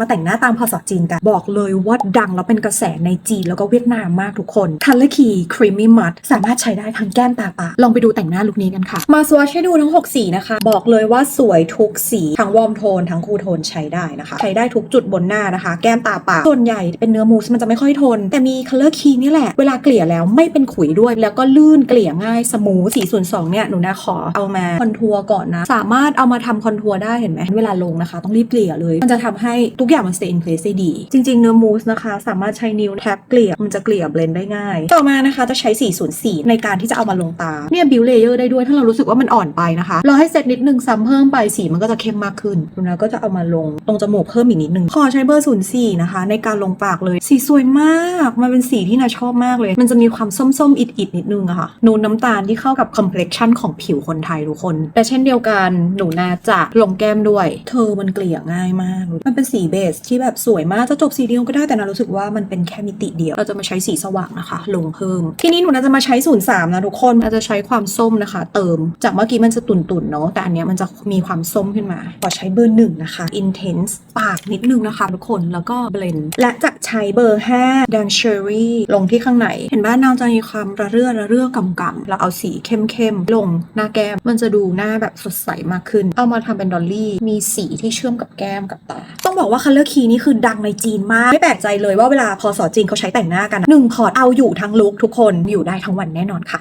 มาแต่งหน้าตามพศจีนกัน บอกเลยว่าดังแล้วเป็นกระแสในจีนแล้วก็เวียดนามมากทุกคน Color Key Creamy Matte สามารถใช้ได้ทั้งแก้มตาปากลองไปดูแต่งหน้าลุคนี้กันค่ะ มาสวอชให้ดูทั้ง 6 สีนะคะ บอกเลยว่าสวยทุกสี ทั้งวอร์มโทน ทั้งคูลโทนใช้ได้นะคะ ใช้ได้ทุกจุดบนหน้านะคะ แก้มตาปากส่วนใหญ่เป็นเนื้อมูสมันจะไม่ค่อยทน แต่มี Color Key นี่แหละ เวลาเกลี่ยแล้วไม่เป็นขุยด้วย แล้วก็ลื่นเกลี่ยง่ายสมูทสีส่วนสองเนี่ยหนูนาขอเอามาคอนทัวร์ก่อนนะ สามารถเอามาทำคอนทัวร์ได้เห็นไหมเวลาลงนะคะ ต้องรีบเกลี่ยเลย มันจะทำให้ทุกอย่างมัน stay in place ได้ดี จริง ๆ เนื้อมูสนะคะ สามารถใช้นิ้วแท็บเกลี่ยมันจะเกลี่ยเบลนได้ง่าย ต่อมานะคะจะใช้ 404 ในการที่จะเอามาลงตา เนี่ยบิวเลเยอร์ได้ด้วย ถ้าเรารู้สึกว่ามันอ่อนไปนะคะ เรอให้เซตนิดนึงซ้ำเพิ่มไปสีมันก็จะเข้มมากขึ้นดูนะก็จะเอามาลงตรงจมูกเพิ่มอีกนิดนึงขอใช้เบอร์ 04 นะคะ ในการลงปากเลย สีสวยมาก มันเป็นสีที่นาชอบมากเลย มันจะมีความส้มๆอิดๆนิดนึงอะค่ะนูนน้ำตาลที่เข้ากับ complexion ของผิวคนไทยทุกคน แต่เช่นเดียวกันหนูนาจะลงแก้มด้วย เธอมันเกลี่ยง่ายมาก มันเป็นสีเบสที่แบบสวยมากจะจบสีเดียวก็ได้แต่นารู้สึกว่ามันเป็นแค่มิติเดียว เราจะมาใช้สีสว่างนะคะ ลงเพิ่ม ทีนี้หนูนาจะมาใช้ศูนะทุกคนนาจะใช้ความส้มนะคะ เติม จากเมื่อกี้มันจะตุ่นๆเนาะแต่อันเนี้ยมันจะมีความส้มขึ้นมาขอใช้เบอร์หนึ่งนะคะ intense ปากนิดนึงนะคะทุกคนแล้วก็เบลนและจาก ใช้เบอร์ 5 แดงเชอรี่ลงที่ข้างในเห็นบ้านนางจะมีความระเรื่อระเรื่อกำกำเราเอาสีเข้มๆ ลงหน้าแก้ม มันจะดูหน้าแบบสดใสมากขึ้น เอามาทำเป็นดอลลี่ มีสีที่เชื่อมกับแก้มกับตา ต้องบอกว่าคัลเลอร์คีนี่คือดังในจีนมาก ไม่แปลกใจเลยว่าเวลาพอสอจีนเขาใช้แต่งหน้ากันหนึ่งพอร์ตเอาอยู่ทั้งลุคทุกคนอยู่ได้ทั้งวันแน่นอนค่ะ